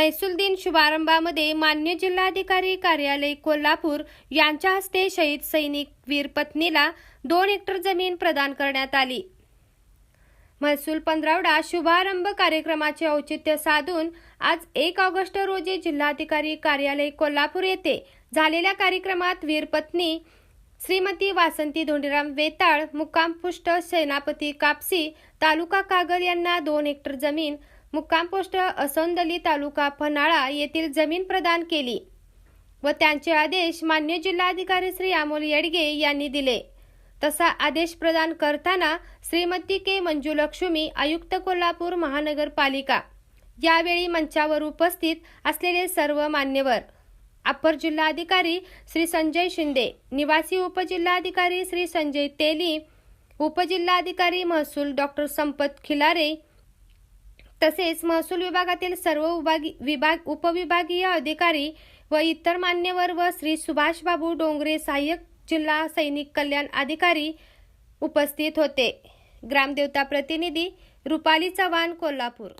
महसूल दिन शुभारंभामध्ये मान्य जिल्हाधिकारी कार्यालय कोल्हापूर यांच्या हस्ते शहीद सैनिक वीर पत्नीला दोन हेक्टर जमीन प्रदान करण्यात आली. महसूल पंधरावडा शुभारंभ कार्यक्रमाचे औचित्य साधून आज एक ऑगस्ट रोजी जिल्हाधिकारी कार्यालय कोल्हापूर येथे झालेल्या कार्यक्रमात वीरपत्नी श्रीमती वासंती धोंडीराम वेताळ मुक्कामपुष्ट सेनापती कापसी तालुका कागल यांना दोन हेक्टर जमीन मुक्काम पोस्ट असोंदली तालुका फनाळा येथील जमीन प्रदान केली व त्यांचे आदेश मान्य जिल्हाधिकारी श्री अमोल येडगे यांनी दिले. तसा आदेश प्रदान करताना श्रीमती के मंजुलक्ष्मी आयुक्त कोल्हापूर महानगरपालिका यावेळी मंचावर उपस्थित असलेले सर्व मान्यवर अप्पर जिल्हाधिकारी श्री संजय शिंदे निवासी उपजिल्हाधिकारी श्री संजय तेली उपजिल्हाधिकारी महसूल डॉक्टर संपत खिलारे तसेच महसूल विभागातील सर्व विभागी विभाग उपविभागीय अधिकारी व इतर मान्यवर व श्री सुभाषबाबू डोंगरे सहाय्यक जिल्हा सैनिक कल्याण अधिकारी उपस्थित होते. ग्रामदेवता प्रतिनिधी रुपाली चव्हाण कोल्हापूर.